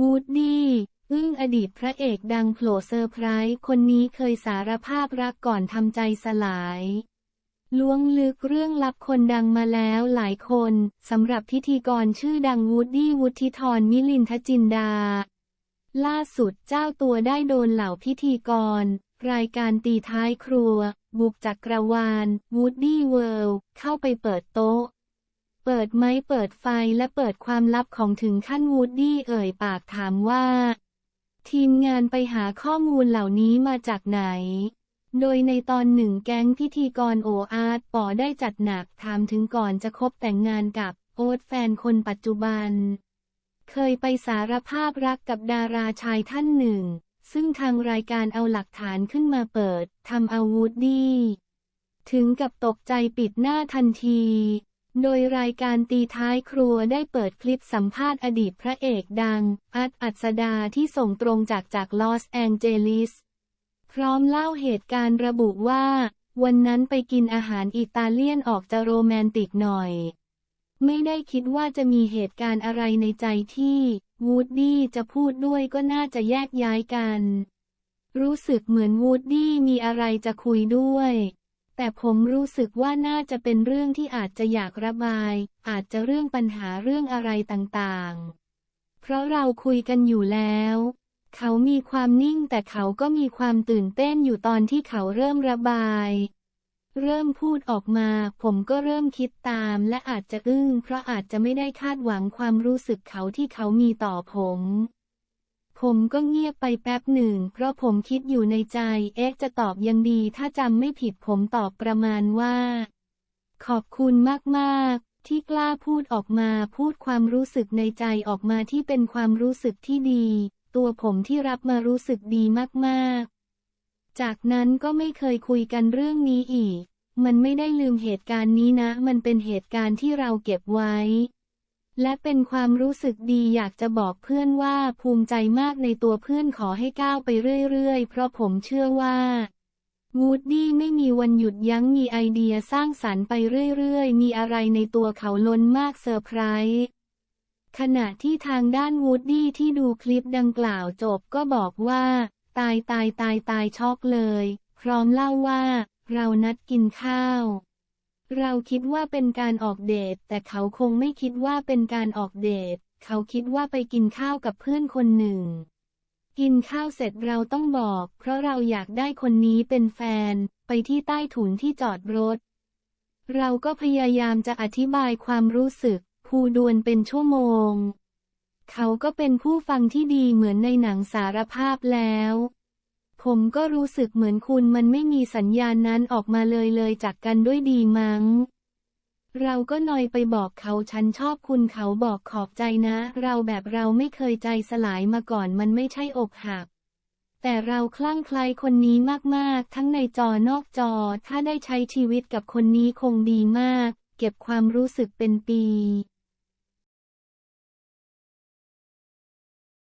วูดดี้อึ้งอดีตพระเอกดังโผล่เซอร์ไพรส์คนนี้เคยสารภาพรักก่อนทำใจสลาย ล้วงลึกเรื่องลับคนดังมาแล้วหลายคนสำหรับพิธีกรชื่อดังวูดดี้วุฒิธรมิลินทจินดา ล่าสุดเจ้าตัวได้โดนเหล่าพิธีกร รายการตีท้ายครัว บุกจักกรวาลวูดดี้เวิลด์เข้าไปเปิดโต๊ะ เปิดไม้เปิดไฟและเปิดความลับของถึงขั้นวูดดี้เอ่ยปากถามว่า ทีมงานไปหาข้อมูลเหล่านี้มาจากไหน โดยในตอนหนึ่งแก๊งพิธีกรโออาร์ตปอได้จัดหนักถามถึงก่อนจะคบแต่งงานกับโอ๊ตแฟนคนปัจจุบัน เคยไปสารภาพรักกับดาราชายท่านหนึ่ง ซึ่งทางรายการเอาหลักฐานขึ้นมาเปิดทำเอาวูดดี้ถึงกับตกใจปิดหน้าทันที โดยรายการตีท้ายครัวได้เปิดคลิปสัมภาษณ์อดีตพระเอกดัง อัดอัศดาที่ส่งตรงจากจากลอสแองเจลิส พร้อมเล่าเหตุการณ์ระบุว่า วันนั้นไปกินอาหารอิตาเลียนออกจะโรแมนติกหน่อย ไม่ได้คิดว่าจะมีเหตุการณ์อะไรในใจที่วูดดี้จะพูดด้วยก็น่าจะแยกย้ายกัน รู้สึกเหมือนวูดดี้มีอะไรจะคุยด้วย แต่ผมรู้สึกว่าน่าจะเป็นเรื่องที่อาจจะอยากระบาย อาจจะเรื่องปัญหาเรื่องอะไรต่างๆ เพราะเราคุยกันอยู่แล้ว เขามีความนิ่งแต่เขาก็มีความตื่นเต้นอยู่ตอนที่เขาเริ่มระบาย เริ่มพูดออกมา ผมก็เริ่มคิดตามและอาจจะอึ้งเพราะอาจจะไม่ได้คาดหวังความรู้สึกเขาที่เขามีต่อผม ผมก็เงียบไปแป๊บหนึ่ง เพราะผมคิดอยู่ในใจ เอ๊ะจะตอบยังดี ถ้าจำไม่ผิดผมตอบประมาณว่า ขอบคุณมากๆ ที่กล้าพูดออกมาพูดความรู้สึกในใจออกมาที่เป็นความรู้สึกที่ดี ตัวผมที่รับมารู้สึกดีมากๆ จากนั้นก็ไม่เคยคุยกันเรื่องนี้อีก มันไม่ได้ลืมเหตุการณ์นี้นะ มันเป็นเหตุการณ์ที่เราเก็บไว้ และเป็นความรู้สึกดีอยากจะบอกเพื่อนว่าภูมิใจมากในตัวเพื่อนขอให้ก้าวไปเรื่อยๆ เพราะผมเชื่อว่าวูดดี้ไม่มีวันหยุดยั้งมีไอเดียสร้างสรรค์ไปเรื่อยๆ มีอะไรในตัวเขาล้นมากเซอร์ไพรส์ขณะที่ทางด้านวูดดี้ที่ดูคลิปดังกล่าวจบก็บอกว่า ตายตายตายตายช็อกเลย พร้อมเล่าว่า เรานัดกินข้าว เราคิดว่าเป็นการออกเดท แต่เขาคงไม่คิดว่าเป็นการออกเดท เขาคิดว่าไปกินข้าวกับเพื่อนคนหนึ่ง กินข้าวเสร็จเราต้องบอก เพราะเราอยากได้คนนี้เป็นแฟน ไปที่ใต้ถุนที่จอดรถ เราก็พยายามจะอธิบายความรู้สึกภูดวนเป็นชั่วโมง เขาก็เป็นผู้ฟังที่ดีเหมือนในหนังสารภาพแล้ว มก็รู้สึกเหมือนคุณมันไม่มีสัญญาณนั้นออกมาเลยเลยจากกันด้วยดีมั้ง เราก็นอยไปบอกเขาฉันชอบคุณเขาบอกขอบใจนะ เราแบบเราไม่เคยใจสลายมาก่อนมันไม่ใช่อกหัก แต่เราคลั่งไคล้คนนี้มากๆ ทั้งในจอนอกจอ ถ้าได้ใช้ชีวิตกับคนนี้คงดีมาก เก็บความรู้สึกเป็นปี